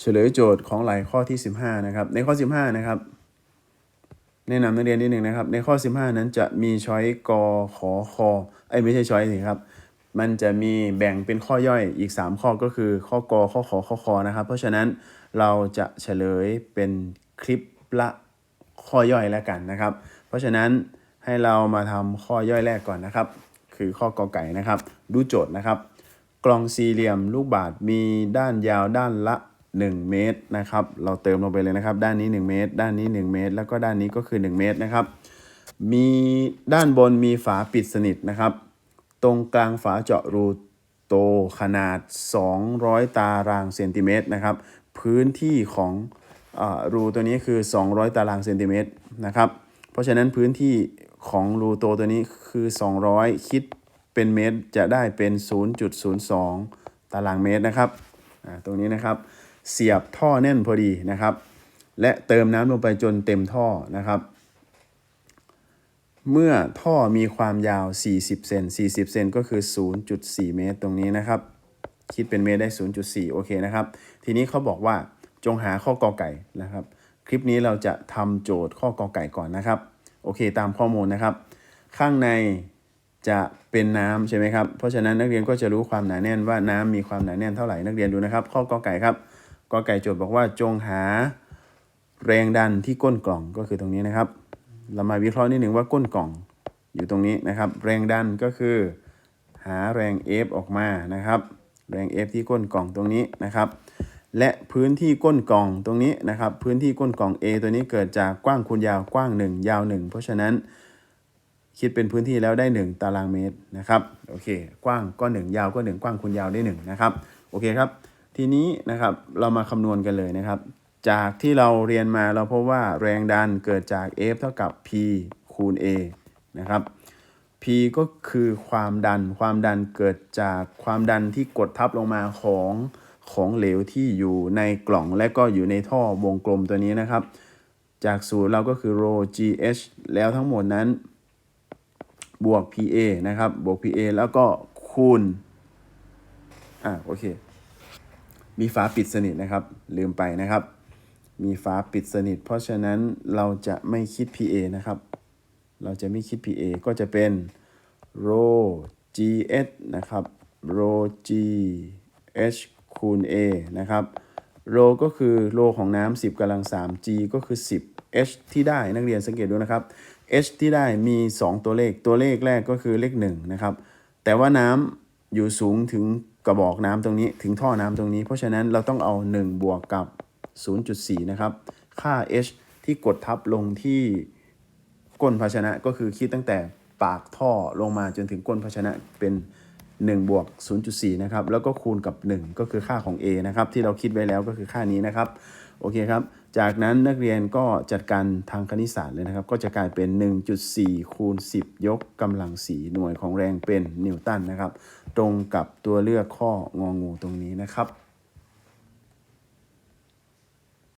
เฉลยโจทย์ของหลายข้อที่ 15 นะครับ ในข้อ 15 นะครับ แนะนำนักเรียนนิดหนึ่งนะครับ ในข้อ 15 นั้นจะมีช้อยกอขอคอไอ้ไม่ใช่ช้อยสิครับ มันจะมีแบ่งเป็นข้อย่อยอีก 3 ข้อก็คือข้อกอข้อขอข้อคอนะครับ เพราะฉะนั้นเราจะเฉลยเป็นคลิปละข้อย่อยแล้วกันนะครับ เพราะฉะนั้นให้เรามาทำข้อย่อยแรกก่อนนะครับ คือข้อกอไก่นะครับ ดูโจทย์นะครับ กล่องสี่เหลี่ยมลูกบาศก์มีด้านยาวด้านละ 1 เมตรนะครับ เราเติมลงไปเลยนะครับ ด้านนี้ 1 เมตร ด้านนี้ 1 เมตร แล้วก็ด้านนี้ก็คือ 1 เมตรนะครับ มีด้านบนมีฝาปิดสนิทนะครับ ตรงกลางฝาเจาะรูโตขนาด 200 ตารางเซนติเมตรนะครับ พื้นที่ของอารูตัวนี้คือ 200 ตารางเซนติเมตรนะครับ เพราะฉะนั้นพื้นที่ของรูโตตัวนี้คือ 200 คิดเป็นเมตรจะได้เป็น 0.02 ตารางเมตรนะครับอ่าตรงนี้นะครับ เสียบท่อแน่นพอดีนะครับ และเติมน้ำลงไปจนเต็มท่อนะครับ เมื่อท่อมีความยาว 40 เซน 40 เซนก็คือ 0.4 เมตรตรงนี้นะครับ คิดเป็นเมตรได้ 0.4 โอเคนะครับ ทีนี้เขาบอกว่าจงหาข้อกอไก่นะครับ คลิปนี้เราจะทำโจทย์ข้อกอไก่ก่อนนะครับ โอเคตามข้อมูลนะครับ ข้างในจะเป็นน้ำใช่ไหมครับ เพราะฉะนั้นนักเรียนก็จะรู้ความหนาแน่นว่าน้ำมีความหนาแน่นเท่าไหร่นักเรียนดูนะครับ ข้อกอไก่ครับ กอไก่โจทย์บอกว่าจงหาแรงดันที่ก้นกล่องก็คือตรงนี้นะครับ เรามาวิเคราะห์นิดหนึ่งว่าก้นกล่องอยู่ตรงนี้นะครับ แรงดันก็คือ หาแรง F ออกมานะครับ แรง F ที่ก้นกล่องตรงนี้นะครับ และพื้นที่ก้นกล่องตรงนี้นะครับ พื้นที่ก้นกล่อง A ตัวนี้เกิดจากกว้างคูณยาวกว้าง 1 ยาว 1 เพราะฉะนั้น คิดเป็นพื้นที่แล้วได้ 1 ตารางเมตรนะครับโอเค กว้างก็ 1 ยาวก็ 1 กว้างคูณยาวได้1นะครับโอเคครับ ทีนี้นะครับเรามาคำนวณกันเลยนะครับ จากที่เราเรียนมาเราพบว่าแรงดันเกิดจาก F เท่ากับ P คูณ A นะครับ P ก็คือความดัน ความดันเกิดจากความดันที่กดทับลงมาของของเหลวที่อยู่ในกล่องและก็อยู่ในท่อวงกลมตัวนี้นะครับ จากสูตรเราก็คือ rho GH แล้วทั้งหมดนั้น บวก PA นะครับ บวก PA แล้วก็คูณ อ่าโอเค มีฝาปิดสนิทนะครับ ลืมไปนะครับ มีฝาปิดสนิท เพราะฉะนั้นเราจะไม่คิด PA นะครับ เราจะไม่คิด PA ก็จะเป็น rho GH นะครับ rho GH คูณ A นะครับ rho ก็คือโลของน้ำ10กำลัง3 G ก็คือ 10 H ที่ได้นักเรียนสังเกตดูนะครับ H ที่ได้มี 2 ตัวเลขตัวเลขแรกก็คือเลข1นะครับ แต่ว่าน้ำอยู่สูงถึง กระบอกน้ำตรงนี้ถึงท่อน้ำตรงนี้ เพราะฉะนั้นเราต้องเอา 1 บวกกับ 0.4 นะครับ ค่า H ที่กดทับลงที่ก้นภาชนะก็คือคิดตั้งแต่ปากท่อลงมาจนถึงก้นภาชนะเป็น 1 บวก 0.4 นะครับ แล้วก็คูณกับ 1 ก็คือค่าของ A นะครับ ที่เราคิดไว้แล้วก็คือค่านี้นะครับ โอเคครับ จากนั้นนักเรียนก็จัดการทางคณิตศาสตร์เลยนะครับ ก็จะกลายเป็น 1.4 คูณ 10 ยกกำลัง 4 หน่วยของแรงเป็นนิวตันนะครับ ตรงกับตัวเลือกข้ององูตรงนี้นะครับ